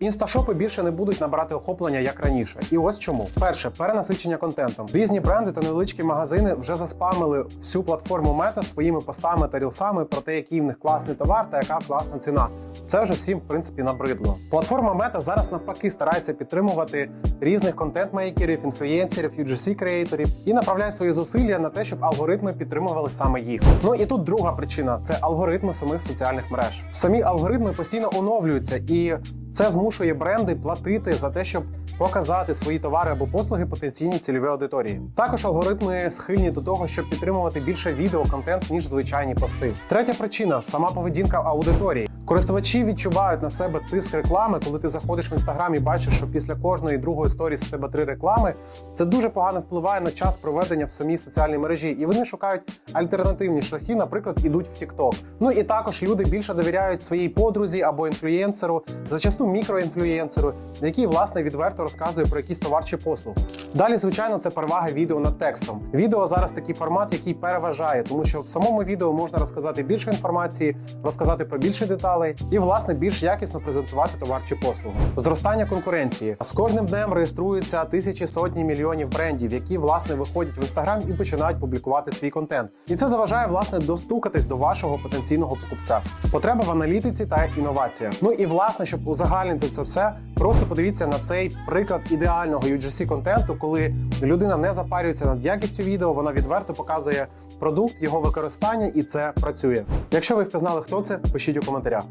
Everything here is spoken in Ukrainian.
Інсташопи більше не будуть набирати охоплення як раніше. І ось чому: перше перенасичення контентом. Різні бренди та невеличкі магазини вже заспамили всю платформу Мета своїми постами та рілсами про те, який в них класний товар та яка класна ціна. Це вже всім в принципі набридло. Платформа Мета зараз навпаки старається підтримувати різних контент-мейкерів, інфлюєнсерів, UGC креаторів і направляє свої зусилля на те, щоб алгоритми підтримували саме їх. Ну і тут друга причина це алгоритми самих соціальних мереж. Самі алгоритми постійно оновлюються і. Це змушує бренди платити за те, щоб показати свої товари або послуги потенційній цільовій аудиторії. Також алгоритми схильні до того, щоб підтримувати більше відеоконтент ніж звичайні пости. Третя причина сама поведінка аудиторії. Користувачі відчувають на себе тиск реклами, коли ти заходиш в інстаграм і бачиш, що після кожної другої сторіс в тебе три реклами. Це дуже погано впливає на час проведення в самій соціальній мережі, і вони шукають альтернативні шляхи, наприклад, ідуть в TikTok. Ну і також люди більше довіряють своїй подрузі або інфлюєнсеру, зачасту мікроінфлюєнсеру, який власне відверто розказує про якісь товар чи послугу. Далі, звичайно, це перевага відео над текстом. Відео зараз такий формат, який переважає, тому що в самому відео можна розказати більше інформації, розказати про більше деталей і, власне, більш якісно презентувати товар чи послугу. Зростання конкуренції з кожним днем реєструються тисячі сотні мільйонів брендів, які власне виходять в інстаграм і починають публікувати свій контент. І це заважає власне достукатись до вашого потенційного покупця. Потреба в аналітиці та інноваціях. Ну і власне, щоб узагальнити це все, просто подивіться на цей приклад ідеального UGC контенту, коли людина не запарюється над якістю відео, вона відверто показує продукт, його використання, і це працює. Якщо ви впізнали, хто це, пишіть у коментарях.